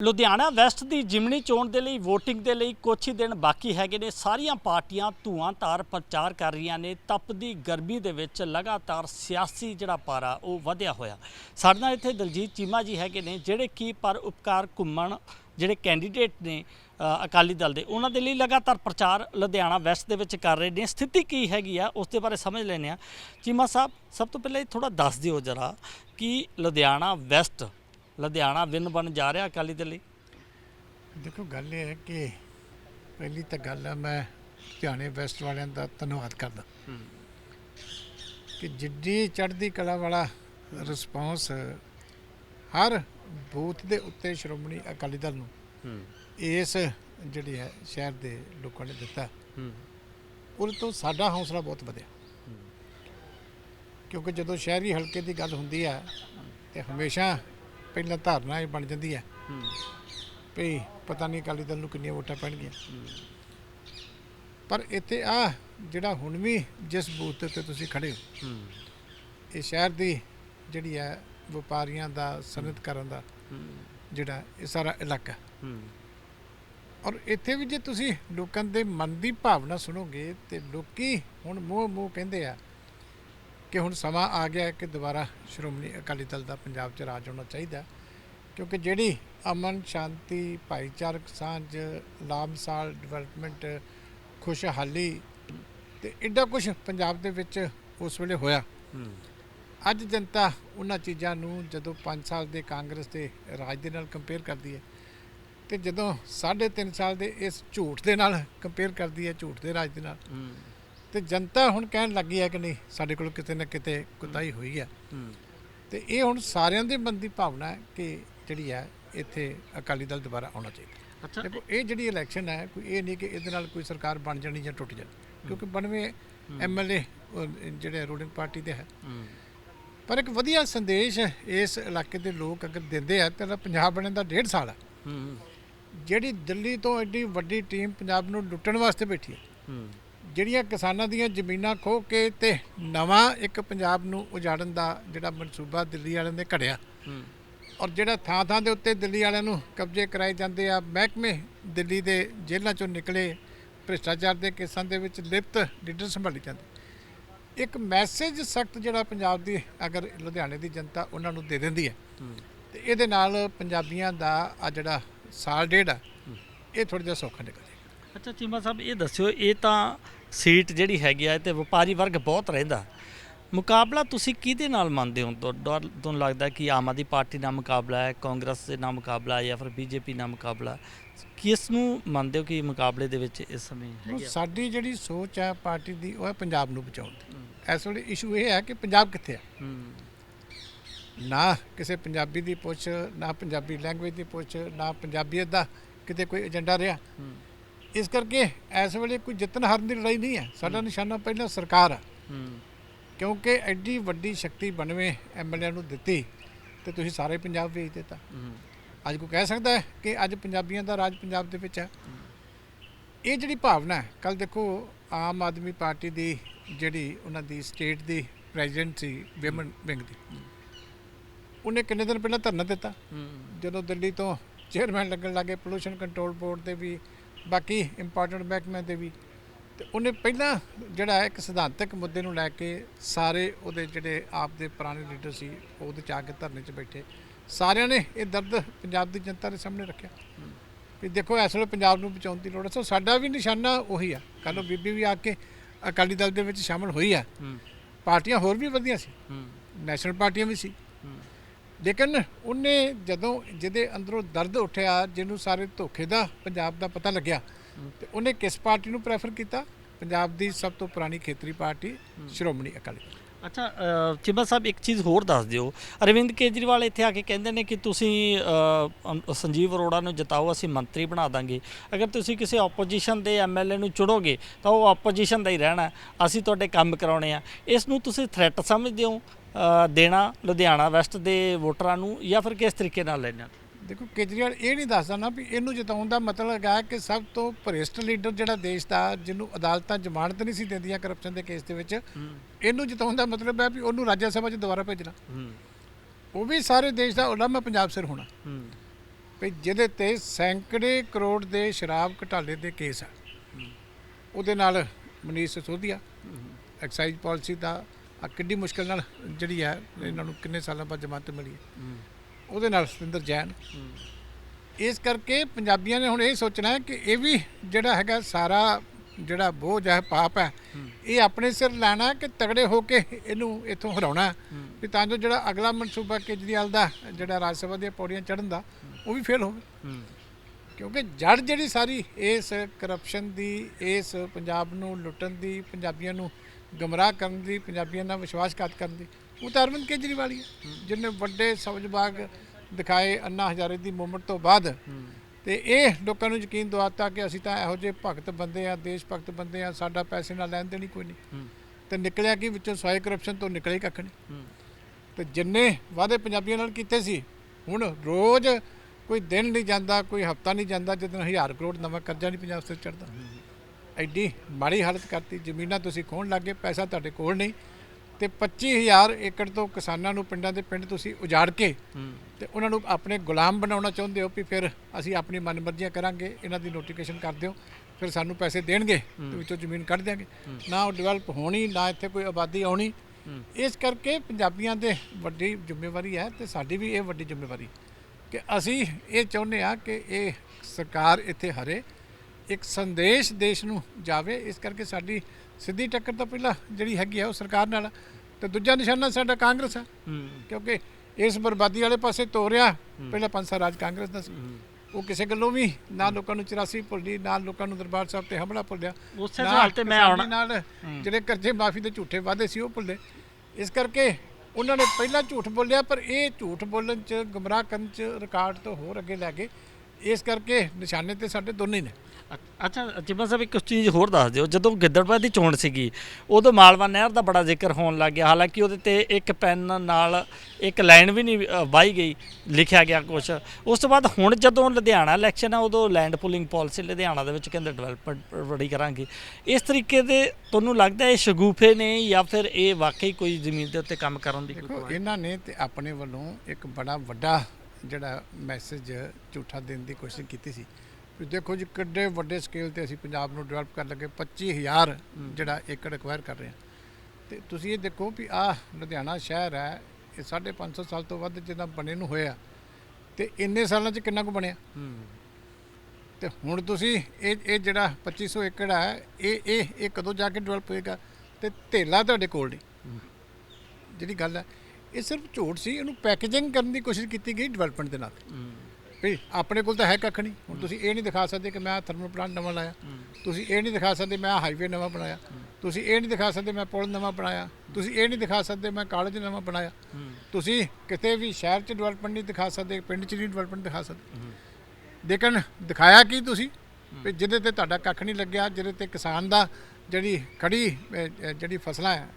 Ludhiana West ਦੀ ਜਿਮਨੀ ਚੋਣ ਦੇ ਲਈ VOTING ਦੇ ਲਈ ਕੁਝ ਹੀ ਦਿਨ ਬਾਕੀ ਹੈਗੇ ਨੇ। ਸਾਰੀਆਂ ਪਾਰਟੀਆਂ ਧੂਆਂਧਾਰ ਪ੍ਰਚਾਰ ਕਰ ਰਹੀਆਂ ਨੇ। ਤਪਦੀ ਗਰਮੀ ਦੇ ਵਿੱਚ ਲਗਾਤਾਰ ਸਿਆਸੀ ਜਿਹੜਾ ਪਾਰਾ, ਉਹ ਵਧਿਆ ਹੋਇਆ। ਸਾਡੇ ਨਾਲ ਇੱਥੇ ਦਲਜੀਤ ਚੀਮਾ ਜੀ ਹੈਗੇ ਨੇ, ਜਿਹੜੇ ਕੀ ਪਰ ਉਪਕਾਰ ਘੁੰਮਣ ਜਿਹੜੇ ਕੈਂਡੀਡੇਟ ਨੇ ਅਕਾਲੀ ਦਲ ਦੇ, ਉਹਨਾਂ ਦੇ ਲਈ ਲਗਾਤਾਰ ਪ੍ਰਚਾਰ ਲੁਧਿਆਣਾ ਵੈਸਟ ਦੇ ਵਿੱਚ ਕਰ ਰਹੇ ਨੇ। ਸਥਿਤੀ ਕੀ ਹੈਗੀ ਆ, ਉਸ ਦੇ ਬਾਰੇ ਸਮਝ ਲੈਂਦੇ ਆ ਚੀਮਾ ਸਾਹਿਬ, ਸਭ ਤੋਂ ਪਹਿਲਾਂ ਇਹ ਥੋੜਾ ਦੱਸ ਦਿਓ ਜਰਾ ਕਿ ਲੁਧਿਆਣਾ ਵੈਸਟ ਲੁਧਿਆਣਾ ਵਿਨ ਬਣ ਜਾ ਰਿਹਾ ਅਕਾਲੀ ਦਲ ਲਈ? ਦੇਖੋ ਗੱਲ ਇਹ ਹੈ ਕਿ ਪਹਿਲੀ ਤਾਂ ਗੱਲ ਹੈ ਮੈਂ ਲੁਧਿਆਣੇ ਵੈਸਟ ਵਾਲਿਆਂ ਦਾ ਧੰਨਵਾਦ ਕਰਦਾ। ਕਿ ਜਿੱਡੀ ਚੜ੍ਹਦੀ ਕਲਾ ਵਾਲਾ ਰਿਸਪੌਂਸ ਹਰ ਬੂਥ ਦੇ ਉੱਤੇ ਸ਼੍ਰੋਮਣੀ ਅਕਾਲੀ ਦਲ ਨੂੰ ਇਸ ਜਿਹੜੀ ਹੈ ਸ਼ਹਿਰ ਦੇ ਲੋਕਾਂ ਨੇ ਦਿੱਤਾ। ਹੂੰ। ਉਹਦੇ ਤੋਂ ਸਾਡਾ ਹੌਸਲਾ ਬਹੁਤ ਵਧਿਆ। ਕਿਉਂਕਿ ਜਦੋਂ ਸ਼ਹਿਰੀ ਹਲਕੇ ਦੀ ਗੱਲ ਹੁੰਦੀ ਹੈ ਤੇ ਹਮੇਸ਼ਾ ਪਹਿਲਾਂ ਧਾਰਨਾ ਇਹ ਬਣ ਜਾਂਦੀ ਹੈ। ਵੀ ਪਤਾ ਨਹੀਂ ਅਕਾਲੀ ਦਲ ਨੂੰ ਕਿੰਨੀਆਂ ਵੋਟਾਂ ਪੈਣਗੀਆਂ। ਪਰ ਇੱਥੇ ਆ ਜਿਹੜਾ ਹੁਣ ਵੀ ਜਿਸ ਬੂਥ ਉੱਤੇ ਤੁਸੀਂ ਖੜੇ ਹੋ ਇਹ ਸ਼ਹਿਰ ਦੀ ਜਿਹੜੀ ਹੈ ਵਪਾਰੀਆਂ ਦਾ ਸਨਅਤ ਕਰਨ ਦਾ ਜਿਹੜਾ ਇਹ ਸਾਰਾ ਇਲਾਕਾ। ਔਰ ਇੱਥੇ ਵੀ ਜੇ ਤੁਸੀਂ ਲੋਕਾਂ ਦੇ ਮਨ ਦੀ ਭਾਵਨਾ ਸੁਣੋਗੇ ਤੇ ਲੋਕੀ ਹੁਣ ਮੂੰਹ ਮੂੰਹ ਕਹਿੰਦੇ ਆ ਕਿ ਹੁਣ ਸਮਾਂ ਆ ਗਿਆ ਹੈ ਕਿ ਦੁਬਾਰਾ ਸ਼੍ਰੋਮਣੀ ਅਕਾਲੀ ਦਲ ਦਾ ਪੰਜਾਬ 'ਚ ਰਾਜ ਹੋਣਾ ਚਾਹੀਦਾ ਕਿਉਂਕਿ ਜਿਹੜੀ ਅਮਨ ਸ਼ਾਂਤੀ ਭਾਈਚਾਰਕ ਸਾਂਝ ਲਾਮਸਾਲ ਡਿਵੈਲਪਮੈਂਟ ਖੁਸ਼ਹਾਲੀ ਤੇ ਐਡਾ ਕੁਝ ਪੰਜਾਬ ਦੇ ਵਿੱਚ ਉਸ ਵੇਲੇ ਹੋਇਆ। ਅੱਜ ਜਨਤਾ ਉਹਨਾਂ ਚੀਜ਼ਾਂ ਨੂੰ ਜਦੋਂ 5 ਸਾਲ ਦੇ ਕਾਂਗਰਸ ਦੇ ਰਾਜ ਦੇ ਨਾਲ ਕੰਪੇਅਰ ਕਰਦੀ ਹੈ ਤੇ ਜਦੋਂ 3.5 ਸਾਲ ਦੇ ਇਸ ਝੂਠ ਦੇ ਨਾਲ ਕੰਪੇਅਰ ਕਰਦੀ ਹੈ ਝੂਠ ਦੇ ਰਾਜ ਦੇ ਨਾਲ। ਤੇ ਜਨਤਾ ਹੁਣ ਕਹਿਣ ਲੱਗੀ ਹੈ ਕਿ ਨਹੀਂ ਸਾਡੇ ਕੋਲ ਕਿਤੇ ਨਾ ਕਿਤੇ ਕੁਤਾਈ ਹੋਈ ਹੈ। ਤੇ ਇਹ ਹੁਣ ਸਾਰਿਆਂ ਦੇ ਮਨ ਦੀ ਭਾਵਨਾ ਹੈ ਕਿ ਜਿਹੜੀ ਹੈ ਇੱਥੇ ਅਕਾਲੀ ਦਲ ਦੁਬਾਰਾ ਆਉਣਾ ਚਾਹੀਦਾ। ਅੱਛਾ। ਦੇਖੋ ਇਹ ਜਿਹੜੀ ਇਲੈਕਸ਼ਨ ਹੈ ਕੋਈ ਇਹ ਨਹੀਂ ਕਿ ਇਹਦੇ ਨਾਲ ਕੋਈ ਸਰਕਾਰ ਬਣ ਜਾਣੀ ਜਾਂ ਟੁੱਟ ਜਾਣੀ ਕਿਉਂਕਿ 92 ਐਮਐਲਏ ਜਿਹੜੇ ਰੂਲਿੰਗ ਪਾਰਟੀ ਦੇ ਹੈ। ਪਰ ਇੱਕ ਵਧੀਆ ਸੰਦੇਸ਼ ਇਸ ਇਲਾਕੇ ਦੇ ਲੋਕ ਅਗਰ ਦਿੰਦੇ ਆ ਤਾਂ ਪੰਜਾਬ ਬਣਨ ਦਾ ਡੇਢ ਸਾਲ ਹੈ। ਜਿਹੜੀ ਦਿੱਲੀ ਤੋਂ ਐਡੀ ਵੱਡੀ ਟੀਮ ਪੰਜਾਬ ਨੂੰ ਲੁੱਟਣ ਵਾਸਤੇ ਬੈਠੀ ਹੂੰ। ਜਿਹੜੀਆਂ ਕਿਸਾਨਾਂ ਦੀਆਂ ਜ਼ਮੀਨਾਂ ਖੋਹ ਕੇ ਤੇ ਨਵਾਂ ਇੱਕ ਪੰਜਾਬ ਨੂੰ ਉਜਾੜਨ ਦਾ ਜਿਹੜਾ ਮਨਸੂਬਾ ਦਿੱਲੀ ਵਾਲਿਆਂ ਨੇ ਘੜਿਆ। ਔਰ ਜਿਹੜਾ ਥਾਂ ਥਾਂ ਦੇ ਉੱਤੇ ਦਿੱਲੀ ਵਾਲਿਆਂ ਨੂੰ ਕਬਜ਼ੇ ਕਰਾਏ ਜਾਂਦੇ ਆ ਮਹਿਕਮੇ ਦਿੱਲੀ ਦੇ ਜੇਲ੍ਹਾਂ ਚੋਂ ਨਿਕਲੇ ਭ੍ਰਿਸ਼ਟਾਚਾਰ ਦੇ ਕੇਸਾਂ ਦੇ ਵਿੱਚ ਲਿਪਤ ਲੀਡਰ ਸੰਭਾਲੀ ਜਾਂਦੇ। ਇੱਕ ਮੈਸੇਜ ਸਖਤ ਜਿਹੜਾ ਪੰਜਾਬ ਦੀ ਅਗਰ ਲੁਧਿਆਣੇ ਦੀ ਜਨਤਾ ਉਹਨਾਂ ਨੂੰ ਦੇ ਦਿੰਦੀ ਹੈ। ਤੇ ਇਹਦੇ ਨਾਲ ਪੰਜਾਬੀਆਂ ਦਾ ਆ ਜਿਹੜਾ ਸਾਲ ਡੇਢ ਆ ਇਹ ਥੋੜਾ ਜਿਹਾ ਸੌਖਾ ਨਿਕਲ ਅੱਛਾ ਚੀਮਾ ਸਾਹਿਬ ਇਹ ਦੱਸਿਓ ਇਹ ਤਾਂ ਸੀਟ ਜਿਹੜੀ ਹੈਗੀ ਆ ਇਹ ਤੇ ਵਪਾਰੀ ਵਰਗ ਬਹੁਤ ਰਹਿੰਦਾ। ਮੁਕਾਬਲਾ ਤੁਸੀਂ ਕਿਹਦੇ ਨਾਲ ਮੰਨਦੇ ਹੋ? ਤੁਹਾ- ਤੁਹਾ- ਤੁਹਾਨੂੰ ਲੱਗਦਾ ਕਿ ਆਮ ਆਦਮੀ ਪਾਰਟੀ ਨਾਲ ਮੁਕਾਬਲਾ ਹੈ ਕਾਂਗਰਸ ਦੇ ਨਾਲ ਮੁਕਾਬਲਾ ਹੈ ਜਾਂ ਫਿਰ ਬੀਜੇਪੀ ਨਾਲ ਮੁਕਾਬਲਾ ਕਿਸ ਨੂੰ ਮੰਨਦੇ ਹੋ ਕਿ ਮੁਕਾਬਲੇ ਦੇ ਵਿੱਚ ਇਸ ਸਮੇਂ ਹੈਗੇ ਆ? ਸਾਡੀ ਜਿਹੜੀ ਸੋਚ ਹੈ ਪਾਰਟੀ ਦੀ ਉਹ ਹੈ ਪੰਜਾਬ ਨੂੰ ਬਚਾਉਣ ਦੀ। ਇਸ ਵੇਲੇ ਇਸ਼ੂ ਇਹ ਹੈ ਕਿ ਪੰਜਾਬ ਕਿੱਥੇ ਹੈ ਹੂੰ। ਨਾ ਕਿਸੇ ਪੰਜਾਬੀ ਦੀ ਪੁੱਛ ਨਾ ਪੰਜਾਬੀ ਲੈਂਗੁਏਜ ਦੀ ਪੁੱਛ ਨਾ ਪੰਜਾਬੀਅਤ ਦਾ ਕਿਤੇ ਕੋਈ ਏਜੰਡਾ ਰਿਹਾ। ਹੂੰ। ਇਸ ਕਰਕੇ ਇਸ ਵੇਲੇ ਕੋਈ ਜਿੱਤਣ ਹਾਰਨ ਦੀ ਲੜਾਈ ਨਹੀਂ ਹੈ। ਸਾਡਾ ਨਿਸ਼ਾਨਾ ਪਹਿਲਾਂ ਸਰਕਾਰ ਹੈ ਕਿਉਂਕਿ ਐਡੀ ਵੱਡੀ ਸ਼ਕਤੀ 92 ਐਮਐਲਏ ਨੂੰ ਦਿੱਤੀ ਤੇ ਤੁਸੀਂ ਸਾਰੇ ਪੰਜਾਬ ਵੇਚ ਦਿੱਤਾ। ਅੱਜ ਕੋਈ ਕਹਿ ਸਕਦਾ ਹੈ ਕਿ ਅੱਜ ਪੰਜਾਬੀਆਂ ਦਾ ਰਾਜ ਪੰਜਾਬ ਦੇ ਵਿੱਚ ਹੈ। ਇਹ ਜਿਹੜੀ ਭਾਵਨਾ ਹੈ ਕੱਲ ਦੇਖੋ ਆਮ ਆਦਮੀ ਪਾਰਟੀ ਦੀ ਜਿਹੜੀ ਉਹਨਾਂ ਦੀ ਸਟੇਟ ਦੀ ਪ੍ਰੈਜ਼ੀਡੈਂਟ ਸੀ ਵਿਮਨ ਵਿੰਗ ਦੀ। ਉਹਨੇ ਕਿੰਨੇ ਦਿਨ ਪਹਿਲਾਂ ਧਰਨਾ ਦਿੱਤਾ। ਜਦੋਂ ਦਿੱਲੀ ਤੋਂ ਚੇਅਰਮੈਨ ਲੱਗਣ ਲੱਗੇ ਪੋਲੂਸ਼ਨ ਕੰਟਰੋਲ ਬੋਰਡ ਦੇ ਵੀ ਬਾਕੀ ਇੰਪੋਰਟੈਂਟ ਮਹਿਕਮਿਆਂ ਦੇ ਵੀ। ਤੇ ਉਹਨੇ ਪਹਿਲਾਂ ਜਿਹੜਾ ਇੱਕ ਸਿਧਾਂਤਕ ਮੁੱਦੇ ਨੂੰ ਲੈ ਕੇ ਸਾਰੇ ਉਹਦੇ ਜਿਹੜੇ ਆਪ ਦੇ ਪੁਰਾਣੇ ਲੀਡਰ ਸੀ ਉਹਦੇ ਚ ਆ ਕੇ ਧਰਨੇ 'ਚ ਬੈਠੇ। ਸਾਰਿਆਂ ਨੇ ਇਹ ਦਰਦ ਪੰਜਾਬ ਦੀ ਜਨਤਾ ਦੇ ਸਾਹਮਣੇ ਰੱਖਿਆ। ਵੀ ਦੇਖੋ ਇਸ ਵੇਲੇ ਪੰਜਾਬ ਨੂੰ ਬਚਾਉਣ ਦੀ ਲੋੜ ਹੈ। ਸੋ ਸਾਡਾ ਵੀ ਨਿਸ਼ਾਨਾ ਉਹੀ ਆ। ਕੱਲ੍ਹ ਨੂੰ ਬੀਬੀ ਵੀ ਆ ਕੇ ਅਕਾਲੀ ਦਲ ਦੇ ਵਿੱਚ ਸ਼ਾਮਲ ਹੋਈ ਆ। ਪਾਰਟੀਆਂ ਹੋਰ ਵੀ ਵਧੀਆ ਸੀ। ਨੈਸ਼ਨਲ ਪਾਰਟੀਆਂ ਵੀ ਸੀ। ਲੇਕਿਨ ਉਹਨੇ ਜਦੋਂ ਜਿਹਦੇ ਅੰਦਰੋਂ ਦਰਦ ਉੱਠਿਆ ਜਿਹਨੂੰ ਸਾਰੇ ਧੋਖੇ ਦਾ ਪੰਜਾਬ ਦਾ ਪਤਾ ਲੱਗਿਆ ਤੇ ਉਹਨੇ ਕਿਸ ਪਾਰਟੀ ਨੂੰ ਪ੍ਰੈਫਰ ਕੀਤਾ? ਪੰਜਾਬ ਦੀ ਸਭ ਤੋਂ ਪੁਰਾਣੀ ਖੇਤਰੀ ਪਾਰਟੀ ਸ਼੍ਰੋਮਣੀ ਅਕਾਲੀ ਦਲ। ਅੱਛਾ ਚਿੰਬਾ ਸਾਹਿਬ ਇੱਕ ਚੀਜ਼ ਹੋਰ ਦੱਸ ਦਿਓ। ਅਰਵਿੰਦ ਕੇਜਰੀਵਾਲ ਇੱਥੇ ਆ ਕੇ ਕਹਿੰਦੇ ਨੇ ਕਿ ਤੁਸੀਂ ਸੰਜੀਵ ਅਰੋੜਾ ਨੂੰ ਜਿਤਾਓ ਅਸੀਂ ਮੰਤਰੀ ਬਣਾ ਦਾਂਗੇ। ਅਗਰ ਤੁਸੀਂ ਕਿਸੇ ਆਪੋਜੀਸ਼ਨ ਦੇ ਐਮਐਲਏ ਨੂੰ ਚੁਣੋਗੇ ਤਾਂ ਉਹ ਆਪੋਜੀਸ਼ਨ ਦਾ ਹੀ ਰਹਿਣਾ। ਅਸੀਂ ਤੁਹਾਡੇ ਕੰਮ ਕਰਾਉਣੇ ਆ। ਇਸ ਨੂੰ ਤੁਸੀਂ ਥ੍ਰੈਟ ਸਮਝਦੇ ਹੋ? ਦੇਣਾ ਲੁਧਿਆਣਾ ਵੈਸਟ ਦੇ ਵੋਟਰਾਂ ਨੂੰ ਜਾਂ ਫਿਰ ਕਿਸ ਤਰੀਕੇ ਨਾਲ ਲੈਣਾ ਦੇਖੋ ਕੇਜਰੀਵਾਲ ਇਹ ਨਹੀਂ ਦੱਸਦਾ ਨਾ ਵੀ ਇਹਨੂੰ ਜਿਤਾਉਣ ਦਾ ਮਤਲਬ ਹੈਗਾ ਕਿ ਸਭ ਤੋਂ ਭ੍ਰਿਸ਼ਟ ਲੀਡਰ ਜਿਹੜਾ ਦੇਸ਼ ਦਾ ਜਿਹਨੂੰ ਅਦਾਲਤਾਂ ਜ਼ਮਾਨਤ ਨਹੀਂ ਸੀ ਦਿੰਦੀਆਂ ਕਰਪਸ਼ਨ ਦੇ ਕੇਸ ਦੇ ਵਿੱਚ ਇਹਨੂੰ ਜਿਤਾਉਣ ਦਾ ਮਤਲਬ ਹੈ ਵੀ ਉਹਨੂੰ ਰਾਜ ਸਭਾ 'ਚ ਦੁਬਾਰਾ ਭੇਜਣਾ। ਹੂੰ। ਉਹ ਵੀ ਸਾਰੇ ਦੇਸ਼ ਦਾ ਉਲੰਮਾ ਪੰਜਾਬ ਸਿਰ ਹੋਣਾ। ਹੂੰ। ਵੀ ਜਿਹਦੇ ਤੇ ਸੈਂਕੜੇ ਕਰੋੜ ਦੇ ਸ਼ਰਾਬ ਘਟਾਲੇ ਦੇ ਕੇਸ ਆ। ਉਹਦੇ ਨਾਲ ਮਨੀਸ਼ ਸਿਸੋਦੀਆ ਐਕਸਾਈਜ਼ ਪਾਲਿਸੀ ਦਾ ਆ ਕਿੰਨੀ ਮੁਸ਼ਕਲ ਨਾਲ ਜਿਹੜੀ ਹੈ ਇਹਨਾਂ ਨੂੰ ਕਿੰਨੇ ਸਾਲਾਂ ਬਾਅਦ ਜ਼ਮਾਨਤ ਮਿਲੀ ਹੈ। ਉਹਦੇ ਨਾਲ ਸੁਰਿੰਦਰ ਜੈਨ। ਇਸ ਕਰਕੇ ਪੰਜਾਬੀਆਂ ਨੇ ਹੁਣ ਇਹ ਸੋਚਣਾ ਹੈ ਕਿ ਇਹ ਵੀ ਜਿਹੜਾ ਹੈਗਾ ਸਾਰਾ ਜਿਹੜਾ ਬੋਝ ਹੈ ਪਾਪ ਹੈ ਇਹ ਆਪਣੇ ਸਿਰ ਲੈਣਾ ਕਿ ਤਗੜੇ ਹੋ ਕੇ ਇਹਨੂੰ ਇੱਥੋਂ ਹਰਾਉਣਾ ਵੀ ਤਾਂ ਜੋ ਜਿਹੜਾ ਅਗਲਾ ਮਨਸੂਬਾ ਕੇਜਰੀਵਾਲ ਦਾ ਜਿਹੜਾ ਰਾਜ ਸਭਾ ਦੀਆਂ ਪੌੜੀਆਂ ਚੜ੍ਹਨ ਦਾ ਉਹ ਵੀ ਫੇਲ ਹੋਵੇ। ਕਿਉਂਕਿ ਜੜ ਜਿਹੜੀ ਸਾਰੀ ਇਸ ਕਰਪਸ਼ਨ ਦੀ ਇਸ ਪੰਜਾਬ ਨੂੰ ਲੁੱਟਣ ਦੀ ਪੰਜਾਬੀਆਂ ਨੂੰ ਗਮਰਾਹ ਕਰਨ ਦੀ ਪੰਜਾਬੀਆਂ ਨਾਲ ਵਿਸ਼ਵਾਸਘਾਤ ਕਰਨ ਦੀ। ਉਹ ਤਾਂ ਅਰਵਿੰਦ ਕੇਜਰੀਵਾਲ ਹੀ ਹੈ ਜਿਹਨੇ ਵੱਡੇ ਸਬਜ਼ਬਾਗ ਦਿਖਾਏ ਅੰਨਾ ਹਜ਼ਾਰੇ ਦੀ ਮੂਵਮੈਂਟ ਤੋਂ ਬਾਅਦ। ਤੇ ਇਹ ਲੋਕਾਂ ਨੂੰ ਯਕੀਨ ਦਿਵਾਤਾ ਕਿ ਅਸੀਂ ਤਾਂ ਇਹੋ ਜਿਹੇ ਭਗਤ ਬੰਦੇ ਆ ਦੇਸ਼ ਭਗਤ ਬੰਦੇ ਆ ਸਾਡਾ ਪੈਸੇ ਨਾਲ ਲੈਣ ਦੇਣੀ ਕੋਈ ਨਹੀਂ। ਤੇ ਨਿਕਲਿਆ ਕੀ ਵਿੱਚੋਂ ਸਵਾਈ ਕਰਪਸ਼ਨ ਤੋਂ ਨਿਕਲੇ ਕੱਖ ਨਹੀਂ। ਤੇ ਜਿੰਨੇ ਵਾਅਦੇ ਪੰਜਾਬੀਆਂ ਨਾਲ ਕੀਤੇ ਸੀ ਹੁਣ ਰੋਜ਼ ਕੋਈ ਦਿਨ ਨਹੀਂ ਜਾਂਦਾ ਕੋਈ ਹਫਤਾ ਨਹੀਂ ਜਾਂਦਾ ਜਦੋਂ ਹਜ਼ਾਰ ਕਰੋੜ ਨਵਾਂ ਕਰਜ਼ਾ ਨਹੀਂ ਪੰਜਾਬ ਸਿਰ ਚੜਦਾ ਐਡੀ ਮਾੜੀ ਹਾਲਤ ਕਰਤੀ ਜ਼ਮੀਨਾਂ ਤੁਸੀਂ ਖੋਣ ਲੱਗੇ ਪੈਸਾ ਤੁਹਾਡੇ ਕੋਲ ਨਹੀਂ। ਤੇ 25000 ਏਕੜ ਤੋਂ ਕਿਸਾਨਾਂ ਨੂੰ ਪਿੰਡਾਂ ਦੇ ਪਿੰਡ ਤੁਸੀਂ ਉਜਾੜ ਕੇ ਤੇ ਉਹਨਾਂ ਨੂੰ ਆਪਣੇ ਗੁਲਾਮ ਬਣਾਉਣਾ ਚਾਹੁੰਦੇ ਹੋ ਵੀ ਫਿਰ ਅਸੀਂ ਆਪਣੀ ਮਨਮਰਜ਼ੀਆਂ ਕਰਾਂਗੇ ਇਹਨਾਂ ਦੀ ਨੋਟੀਫਿਕੇਸ਼ਨ ਕਰ ਦਿਓ ਫਿਰ ਸਾਨੂੰ ਪੈਸੇ ਦੇਣਗੇ ਤੇ ਵਿੱਚੋਂ ਜ਼ਮੀਨ ਕੱਢ ਦਿਆਂਗੇ। ਨਾ ਉਹ ਡਿਵੈਲਪ ਹੋਣੀ ਨਾ ਇੱਥੇ ਕੋਈ ਆਬਾਦੀ ਆਉਣੀ। ਇਸ ਕਰਕੇ ਪੰਜਾਬੀਆਂ ਦੇ ਵੱਡੀ ਜ਼ਿੰਮੇਵਾਰੀ ਹੈ ਤੇ ਸਾਡੀ ਵੀ ਇਹ ਵੱਡੀ ਜ਼ਿੰਮੇਵਾਰੀ ਕਿ ਅਸੀਂ ਇਹ ਚਾਹੁੰਦੇ ਆ ਕਿ ਇਹ ਸਰਕਾਰ ਇੱਥੇ ਹਰੇ ਇੱਕ ਸੰਦੇਸ਼ ਦੇਸ਼ ਨੂੰ ਜਾਵੇ ਇਸ ਕਰਕੇ ਸਾਡੀ ਸਿੱਧੀ ਟੱਕਰ ਤਾਂ ਪਹਿਲਾਂ ਜਿਹੜੀ ਹੈਗੀ ਆ ਉਹ ਸਰਕਾਰ ਨਾਲ। ਤੇ ਦੂਜਾ ਨਿਸ਼ਾਨਾ ਸਾਡਾ ਕਾਂਗਰਸ ਆ। ਕਿਉਂਕਿ ਇਸ ਬਰਬਾਦੀ ਵਾਲੇ ਪਾਸੇ ਤੋਰਿਆ ਪਹਿਲਾਂ ਪੰਜ ਸਾਲ ਰਾਜ ਕਾਂਗਰਸ ਦਾ ਸੀ। ਉਹ ਕਿਸੇ ਗੱਲੋਂ ਵੀ ਨਾ ਲੋਕਾਂ ਨੂੰ 84 ਭੁੱਲੀ ਨਾ ਲੋਕਾਂ ਨੂੰ ਦਰਬਾਰ ਸਾਹਿਬ ਤੇ ਹਮਲਾ ਭੁੱਲਿਆ ਉਸੇ ਸਵਾਲ ਤੇ ਮੈਂ ਆਉਣਾ। ਨਾਲ ਜਿਹੜੇ ਕਰਜ਼ੇ ਮਾਫੀ ਦੇ ਝੂਠੇ ਵਾਅਦੇ ਸੀ ਉਹ ਭੁੱਲੇ। ਇਸ ਕਰਕੇ ਉਹਨਾਂ ਨੇ ਪਹਿਲਾਂ ਝੂਠ ਬੋਲਿਆ ਪਰ ਇਹ ਝੂਠ ਬੋਲਣ ਚ ਗਮਰਾਹ ਕਰਨ ਚ ਰਿਕਾਰਡ ਤੋਂ ਹੋਰ ਅੱਗੇ ਲੈ ਗਏ। ਇਸ ਕਰਕੇ ਨਿਸ਼ਾਨੇ ਤੇ ਸਾਡੇ ਦੋਨੇ ਨੇ। ਅੱਛਾ ਚਿਮਾ ਸਾਹਿਬ ਇੱਕ ਚੀਜ਼ ਹੋਰ ਦੱਸ ਦਿਓ। ਜਦੋਂ ਗਿੱਦੜਬਾਹ ਦੀ ਚੋਣ ਸੀਗੀ ਉਦੋਂ ਮਾਲਵਾ ਨਹਿਰ ਦਾ ਬੜਾ ਜ਼ਿਕਰ ਹੋਣ ਲੱਗ ਗਿਆ। ਹਾਲਾਂਕਿ ਉਹਦੇ ਤੇ ਇੱਕ ਪੈਨ ਨਾਲ ਇੱਕ ਲਾਈਨ ਵੀ ਨਹੀਂ ਵਾਹੀ ਗਈ ਲਿਖਿਆ ਗਿਆ ਕੁਝ ਉਸ ਤੋਂ ਬਾਅਦ ਹੁਣ ਜਦੋਂ ਲੁਧਿਆਣਾ ਇਲੈਕਸ਼ਨ ਆ ਉਦੋਂ ਲੈਂਡ ਪੁਲਿੰਗ ਪਾਲਿਸੀ ਲੁਧਿਆਣਾ ਦੇ ਵਿੱਚ ਕਹਿੰਦੇ ਡਿਵੈਲਪਮੈਂਟ ਬੜੀ ਕਰਾਂਗੇ। ਇਸ ਤਰੀਕੇ ਦੇ ਤੁਹਾਨੂੰ ਲੱਗਦਾ ਇਹ ਸ਼ਗੂਫੇ ਨੇ ਜਾਂ ਫਿਰ ਇਹ ਵਾਕਈ ਕੋਈ ਜ਼ਮੀਨ ਦੇ ਉੱਤੇ ਕੰਮ ਕਰਨ ਦੀ ਕੋਈ ਇਹਨਾਂ ਨੇ ਤੇ ਆਪਣੇ ਵੱਲੋਂ ਇੱਕ ਬੜਾ ਵੱਡਾ ਜਿਹੜਾ ਮੈਸੇਜ ਝੂਠਾ ਦੇਣ ਦੀ ਕੋਸ਼ਿਸ਼ ਕੀਤੀ ਸੀ। ਵੀ ਦੇਖੋ ਜੀ ਕਿੱਡੇ ਵੱਡੇ ਸਕੇਲ ਤੇ ਅਸੀਂ ਪੰਜਾਬ ਨੂੰ ਡਿਵੈਲਪ ਕਰਨ ਲੱਗੇ 25000 ਜਿਹੜਾ ਏਕੜ ਐਕਵਾਇਰ ਕਰ ਰਹੇ ਹਾਂ। ਤੇ ਤੁਸੀਂ ਇਹ ਦੇਖੋ ਵੀ ਆ ਲੁਧਿਆਣਾ ਸ਼ਹਿਰ ਹੈ ਇਹ 550 ਸਾਲ ਤੋਂ ਵੱਧ ਜਿੱਦਾਂ ਬਣੇ ਨੂੰ ਹੋਇਆ ਤੇ ਇੰਨੇ ਸਾਲਾਂ 'ਚ ਕਿੰਨਾ ਕੁ ਬਣਿਆ? ਤੇ ਹੁਣ ਤੁਸੀਂ ਇਹ ਇਹ ਜਿਹੜਾ 2500 ਏਕੜ ਹੈ ਇਹ ਇਹ ਇਹ ਕਦੋਂ ਜਾ ਕੇ ਡਿਵੈਲਪ ਹੋਏਗਾ? ਤੇ ਢੇਲਾ ਤੁਹਾਡੇ ਕੋਲ ਨਹੀਂ। ਜਿਹੜੀ ਗੱਲ ਹੈ ਇਹ ਸਿਰਫ ਝੂਠ ਸੀ ਇਹਨੂੰ ਪੈਕੇਜਿੰਗ ਕਰਨ ਦੀ ਕੋਸ਼ਿਸ਼ ਕੀਤੀ ਗਈ ਡਿਵੈਲਪਮੈਂਟ ਦੇ ਨਾਲ। ਵੀ ਆਪਣੇ ਕੋਲ ਤਾਂ ਹੈ ਕੱਖ ਨਹੀਂ। ਹੁਣ ਤੁਸੀਂ ਇਹ ਨਹੀਂ ਦਿਖਾ ਸਕਦੇ ਕਿ ਮੈਂ ਥਰਮਲ ਪਲਾਂਟ ਨਵਾਂ ਲਾਇਆ। ਤੁਸੀਂ ਇਹ ਨਹੀਂ ਦਿਖਾ ਸਕਦੇ ਮੈਂ ਹਾਈਵੇ ਨਵਾਂ ਬਣਾਇਆ। ਤੁਸੀਂ ਇਹ ਨਹੀਂ ਦਿਖਾ ਸਕਦੇ ਮੈਂ ਪੁਲ ਨਵਾਂ ਬਣਾਇਆ। ਤੁਸੀਂ ਇਹ ਨਹੀਂ ਦਿਖਾ ਸਕਦੇ ਮੈਂ ਕਾਲਜ ਨਵਾਂ ਬਣਾਇਆ। ਤੁਸੀਂ ਕਿਤੇ ਵੀ ਸ਼ਹਿਰ 'ਚ ਡਿਵੈਲਪਮੈਂਟ ਨਹੀਂ ਦਿਖਾ ਸਕਦੇ ਪਿੰਡ 'ਚ ਨਹੀਂ ਡਿਵੈਲਪਮੈਂਟ ਦਿਖਾ ਸਕਦੇ। ਲੇਕਿਨ ਦਿਖਾਇਆ ਕੀ ਤੁਸੀਂ? ਵੀ ਜਿਹਦੇ ਤੇ ਤੁਹਾਡਾ ਕੱਖ ਨਹੀਂ ਲੱਗਿਆ ਜਿਹਦੇ ਤੇ ਕਿਸਾਨ ਦਾ ਜਿਹੜੀ ਖੜੀ ਜਿਹੜੀ ਫਸਲਾਂ ਹੈ।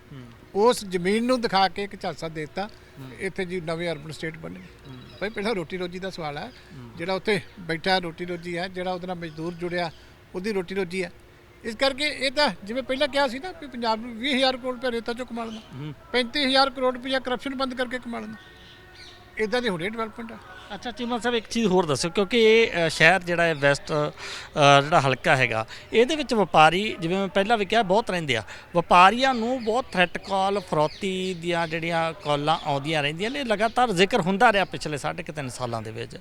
ਉਸ ਜ਼ਮੀਨ ਨੂੰ ਦਿਖਾ ਕੇ ਇੱਕ ਝਾਂਸਾ ਦੇ ਦਿੱਤਾ। ਇੱਥੇ ਜੀ ਨਵੇਂ ਅਰਬਨ ਸਟੇਟ ਬਣੇ। ਭਾਈ ਪਹਿਲਾਂ ਰੋਟੀ ਰੋਜੀ ਦਾ ਸਵਾਲ ਹੈ। ਜਿਹੜਾ ਉੱਥੇ ਬੈਠਾ ਰੋਟੀ ਰੋਜੀ ਹੈ ਜਿਹੜਾ ਉਹਦੇ ਨਾਲ ਮਜ਼ਦੂਰ ਜੁੜਿਆ ਉਹਦੀ ਰੋਟੀ ਰੋਜੀ ਹੈ ਇਸ ਕਰਕੇ ਇਹ ਤਾਂ ਜਿਵੇਂ ਪਹਿਲਾਂ ਕਿਹਾ ਸੀ ਨਾ ਕਿ ਪੰਜਾਬ ਨੂੰ 20000 ਕਰੋੜ ਰੁਪਏ ਰੇਤਾ ਚੋਂ ਕਮਾ ਲੈਣਾ। 35000 ਕਰੋੜ ਰੁਪਏ ਕਰਪਸ਼ਨ ਬੰਦ ਕਰਕੇ ਕਮਾ ਲੈਣਾ। ਇਦਾਂ ਦੀ ਹੁਣੇ ਡਿਵੈਲਪਮੈਂਟ ਹੈ ਅੱਛਾ ਚੀਮਾ ਸਾਹਿਬ ਇੱਕ ਚੀਜ਼ ਹੋਰ ਦੱਸੋ ਕਿਉਂਕਿ ਇਹ ਅ, ਸ਼ਹਿਰ ਜਿਹੜਾ ਹੈ ਵੈਸਟ ਅ, ਜਿਹੜਾ ਹਲਕਾ ਹੈਗਾ ਇਹਦੇ ਵਿੱਚ ਵਪਾਰੀ ਜਿਵੇਂ ਮੈਂ ਪਹਿਲਾਂ ਵੀ ਕਿਹਾ ਬਹੁਤ ਰਹਿੰਦੇ ਆ। ਵਪਾਰੀਆਂ ਨੂੰ ਬਹੁਤ ਥ੍ਰੈਟ ਕਾਲ ਫਰੋਤੀ ਦੀਆਂ ਜਿਹੜੀਆਂ ਕਾਲਾਂ ਆਉਂਦੀਆਂ ਰਹਿੰਦੀਆਂ ਨੇ ਲਗਾਤਾਰ ਜ਼ਿਕਰ ਹੁੰਦਾ ਰਿਹਾ ਪਿਛਲੇ ਸਾਢੇ ਕੁ ਤਿੰਨ ਸਾਲਾਂ ਦੇ ਵਿੱਚ।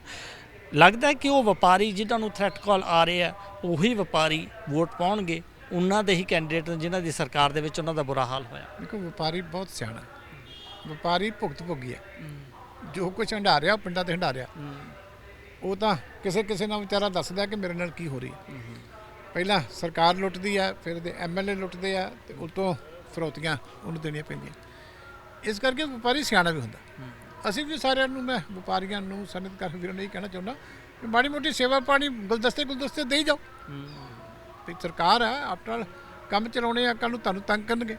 ਲੱਗਦਾ ਹੈ ਕਿ ਉਹ ਵਪਾਰੀ ਜਿਨ੍ਹਾਂ ਨੂੰ ਥ੍ਰੈਟ ਕਾਲ ਆ ਰਹੇ ਆ ਉਹੀ ਵਪਾਰੀ ਵੋਟ ਪਾਉਣਗੇ। ਉਹਨਾਂ ਦੇ ਹੀ ਕੈਂਡੀਡੇਟ ਨੇ ਜਿਨ੍ਹਾਂ ਦੀ ਸਰਕਾਰ ਦੇ ਵਿੱਚ ਉਹਨਾਂ ਦਾ ਬੁਰਾ ਹਾਲ ਹੋਇਆ। ਦੇਖੋ ਵਪਾਰੀ ਬਹੁਤ ਸਿਆਣਾ। ਹੈ। ਵਪਾਰੀ ਭੁਗਤ ਭੋਗੀ ਹੈ। ਜੋ ਕੁਝ ਹੰਡਾ ਰਿਹਾ ਉਹ ਪਿੰਡਾਂ ਤੇ ਹੰਡਾ ਰਿਹਾ ਉਹ ਤਾਂ ਕਿਸੇ ਕਿਸੇ ਨਾਲ ਵਿਚਾਰਾ ਦੱਸਦਾ ਕਿ ਮੇਰੇ ਨਾਲ ਕੀ ਹੋ ਰਹੀ ਹੈ। ਪਹਿਲਾਂ ਸਰਕਾਰ ਲੁੱਟਦੀ ਹੈ ਫਿਰ ਦੇ ਐਮਐਲਏ ਲੁੱਟਦੇ ਆ ਤੇ ਉਤੋਂ ਫਰੋਤੀਆਂ ਉਹਨੂੰ ਦੇਣੀਆਂ ਪੈਂਦੀਆਂ। ਇਸ ਕਰਕੇ ਵਪਾਰੀ ਸਿਆਣਾ ਵੀ ਹੁੰਦਾ। ਅਸੀਂ ਵੀ ਸਾਰਿਆਂ ਨੂੰ ਮੈਂ ਵਪਾਰੀਆਂ ਨੂੰ ਸਨਅਤਕਾਰ ਵੀਰਾਂ ਨੂੰ ਇਹ ਕਹਿਣਾ ਚਾਹੁੰਦਾ ਕਿ ਮਾੜੀ ਮੋਟੀ ਸੇਵਾ ਪਾਣੀ ਗੁਲਦਸਤੇ ਗੁਲਦਸਤੇ ਦੇਈ ਜਾਓ। ਵੀ ਸਰਕਾਰ ਹੈ ਆਫਟਰ ਕੰਮ ਚਲਾਉਣੇ ਆ ਕੱਲ ਨੂੰ ਤੁਹਾਨੂੰ ਤੰਗ ਕਰਨਗੇ।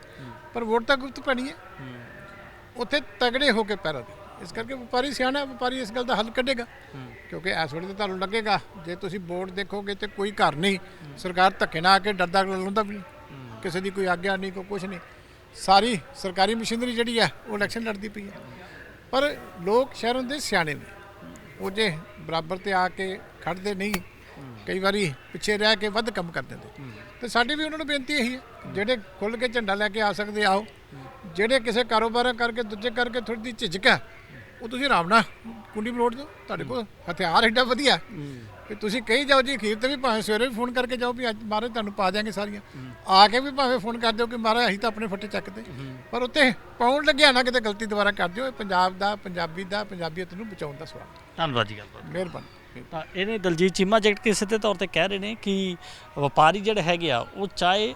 ਪਰ ਵੋਟ ਤਾਂ ਗੁਪਤ ਪੈਣੀ ਹੈ। ਉੱਥੇ ਤਗੜੇ ਹੋ ਕੇ ਪੈਰਾ ਦੇ ਇਸ ਕਰਕੇ ਵਪਾਰੀ ਸਿਆਣਾ ਵਪਾਰੀ ਇਸ ਗੱਲ ਦਾ ਹੱਲ ਕੱਢੇਗਾ। ਕਿਉਂਕਿ ਇਸ ਵੇਲੇ ਤਾਂ ਤੁਹਾਨੂੰ ਲੱਗੇਗਾ ਜੇ ਤੁਸੀਂ ਬੋਰਡ ਦੇਖੋਗੇ ਤੇ ਕੋਈ ਘਰ ਨਹੀਂ ਸਰਕਾਰ ਧੱਕੇ ਨਾਲ ਆ ਕੇ ਡਰਦਾ ਲਾਉਂਦਾ ਵੀ ਨਹੀਂ। ਕਿਸੇ ਦੀ ਕੋਈ ਆਗਿਆ ਨਹੀਂ ਕੋਈ ਕੁਝ ਨਹੀਂ। ਸਾਰੀ ਸਰਕਾਰੀ ਮਸ਼ੀਨਰੀ ਜਿਹੜੀ ਹੈ ਉਹ ਇਲੈਕਸ਼ਨ ਲੜਦੀ ਪਈ ਹੈ। ਪਰ ਲੋਕ ਸ਼ਹਿਰਾਂ ਦੇ ਸਿਆਣੇ ਨੇ। ਉਹ ਜੇ ਬਰਾਬਰ ਤੇ ਆ ਕੇ ਖੜਦੇ ਨਹੀਂ ਕਈ ਵਾਰੀ ਪਿੱਛੇ ਰਹਿ ਕੇ ਵੱਧ ਕੰਮ ਕਰ ਦਿੰਦੇ ਤੇ ਸਾਡੀ ਵੀ ਉਹਨਾਂ ਨੂੰ ਬੇਨਤੀ ਇਹੀ ਹੈ ਜਿਹੜੇ ਖੁੱਲ ਕੇ ਝੰਡਾ ਲੈ ਕੇ ਆ ਸਕਦੇ ਆਓ। ਜਿਹੜੇ ਕਿਸੇ ਕਾਰੋਬਾਰ ਕਰਕੇ ਦੂਜੇ ਕਰਕੇ ਥੋੜੀ ਝਿਜਕ ਹੈ ਉਹ ਤੁਸੀਂ ਆਰਾਮ ਨਾਲ ਕੁੰਡੀ ਮਰੋੜ ਦਿਓ। ਤੁਹਾਡੇ ਕੋਲ ਹਥਿਆਰ ਏਡਾ ਵਧੀਆ ਕਿ ਤੁਸੀਂ ਕਹੀ ਜਾਓ ਜੀ ਅਖੀਰ ਤੇ ਵੀ ਭਾਵੇਂ ਸਵੇਰੇ ਵੀ ਫੋਨ ਕਰਕੇ ਜਾਓ ਵੀ ਅੱਜ ਮਾਰੇ ਤੁਹਾਨੂੰ ਪਾ ਦਿਆਂਗੇ ਸਾਰੀਆਂ। ਆ ਕੇ ਵੀ ਭਾਵੇਂ ਫੋਨ ਕਰ ਦਿਓ ਕਿ ਮਾਰੇ ਅਸੀਂ ਤਾਂ ਆਪਣੇ ਫੱਟੇ ਚੱਕਦੇ। ਪਰ ਉੱਤੇ ਪਾਉਣ ਲੱਗਿਆ ਨਾ ਕਿਤੇ ਗਲਤੀ ਦੁਬਾਰਾ ਕਰ ਦਿਓ ਇਹ ਪੰਜਾਬ ਦਾ ਪੰਜਾਬੀ ਦਾ ਪੰਜਾਬੀਅਤ ਨੂੰ ਬਚਾਉਣ ਦਾ ਸਵਾਲ। ਧੰਨਵਾਦ ਜੀ ਗੱਲਬਾਤ ਮਿਹਰਬਾਨੀ ਤਾਂ ਇਹਨੇ ਦਲਜੀਤ ਚੀਮਾ ਜੈਕਟ ਕਿਸੇ ਦੇ ਤੌਰ ਤੇ ਕਹਿ ਰਹੇ ਨੇ ਕਿ ਵਪਾਰੀ ਜਿਹੜੇ ਹੈਗੇ ਆ ਉਹ ਚਾਹੇ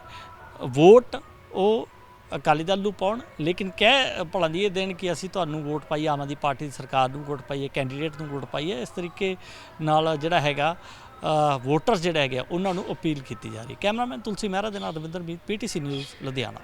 ਵੋਟ ਉਹ ਅਕਾਲੀ ਦਲ ਨੂੰ ਪਾਉਣ, ਲੇਕਿਨ ਕਹਿ ਭਲਾਂ ਇਹ ਦੇਣ ਕਿ ਅਸੀਂ ਤੁਹਾਨੂੰ ਵੋਟ ਪਾਈ, ਆਮ ਆਦਮੀ ਪਾਰਟੀ ਦੀ ਸਰਕਾਰ ਨੂੰ ਵੋਟ ਪਾਈਏ ਕੈਂਡੀਡੇਟ ਨੂੰ ਵੋਟ ਪਾਈਏ ਇਸ ਤਰੀਕੇ ਨਾਲ ਜਿਹੜਾ ਹੈਗਾ ਵੋਟਰ ਜਿਹੜੇ ਹੈਗੇ ਆ, ਉਹਨਾਂ ਨੂੰ ਅਪੀਲ ਕੀਤੀ ਜਾ ਰਹੀ ਕੈਮਰਾਮੈਨ ਤੁਲਸੀ ਮਹਿਰਾ ਦੇ ਨਾਲ ਰਵਿੰਦਰ ਮੀਤ, ਪੀਟੀਸੀ ਨਿਊਜ਼, ਲੁਧਿਆਣਾ।